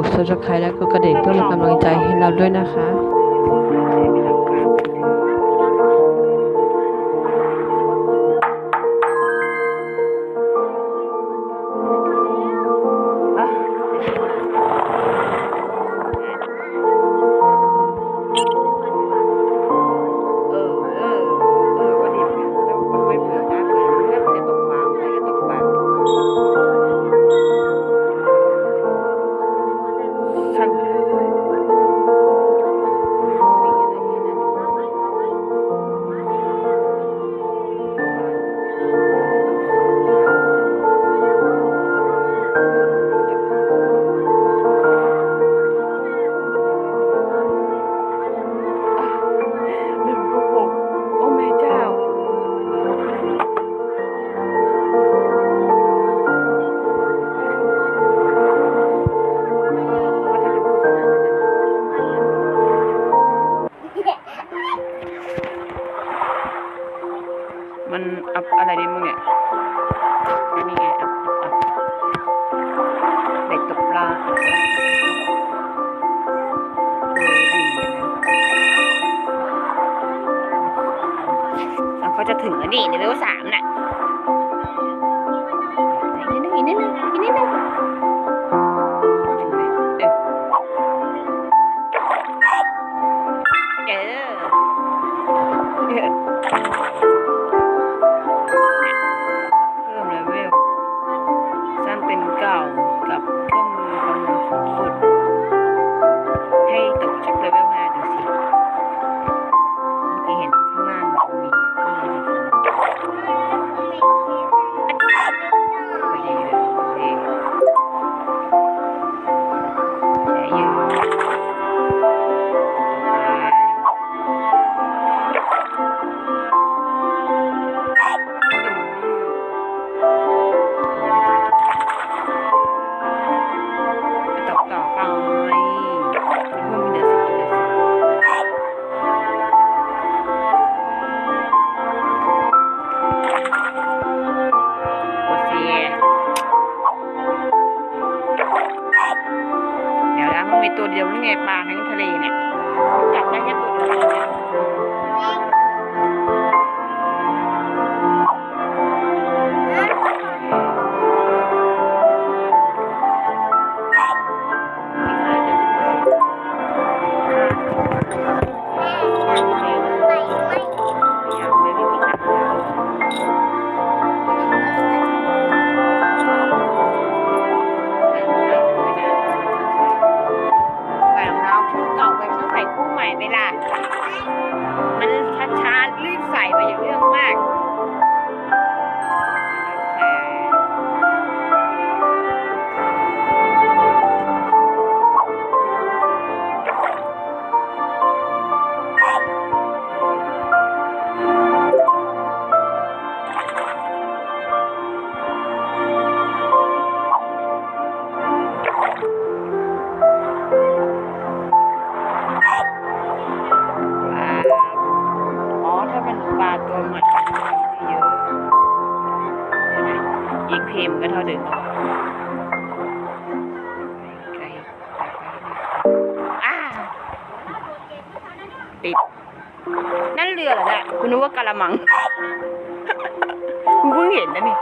กด subscribe และกดกระดิ่งเพื่อเป็นกำลังใจให้เราด้วยนะคะ เด้อ เห็นนะนี่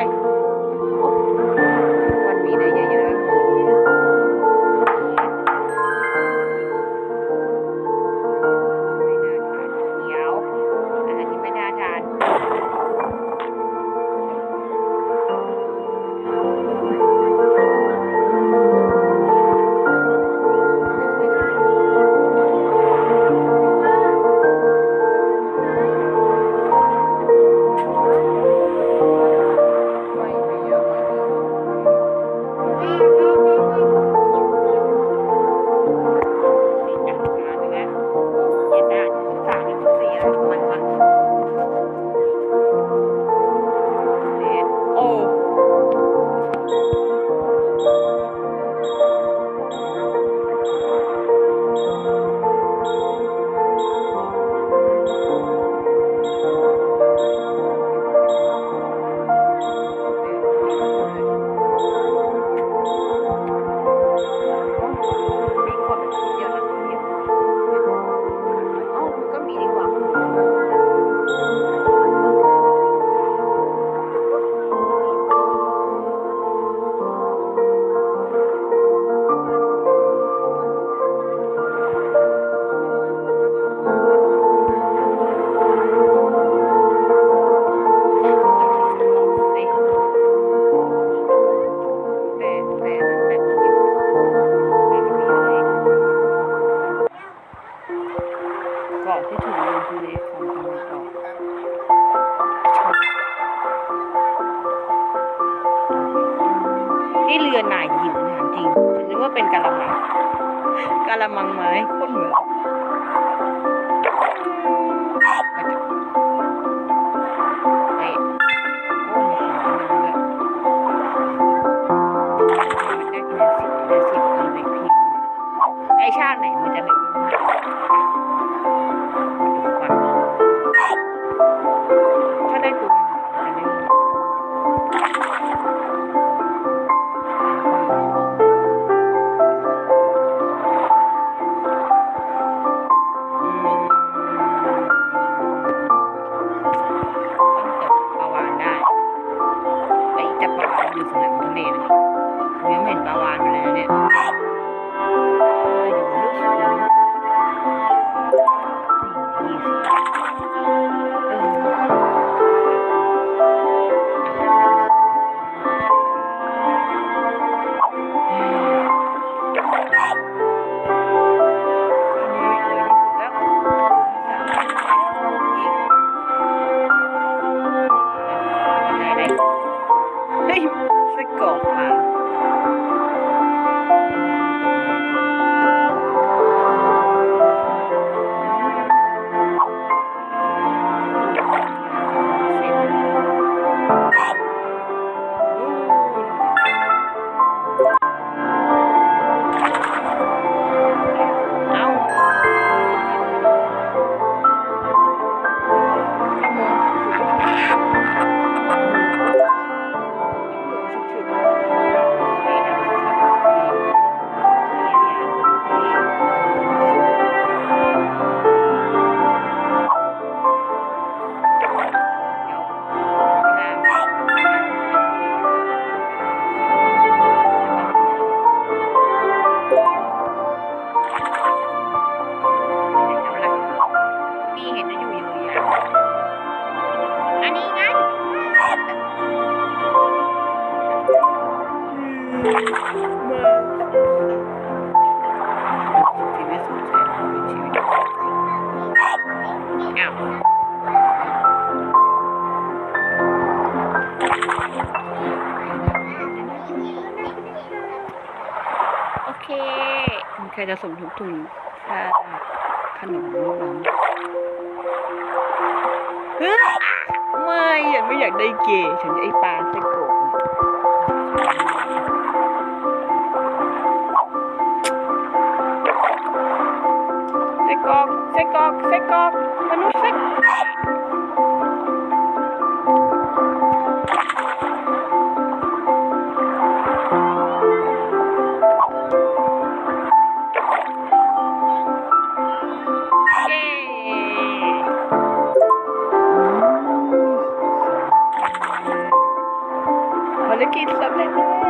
กิ ใครจะสมทบทุนค่าขนมน้องเฮ้ยไม่ฉันไม่อยากได้เกย์ฉันจะไอ้ปลาไส้กรอกไส้กรอกไส้กรอกไส้กรอกมนุษย์ไส้ ภารกิ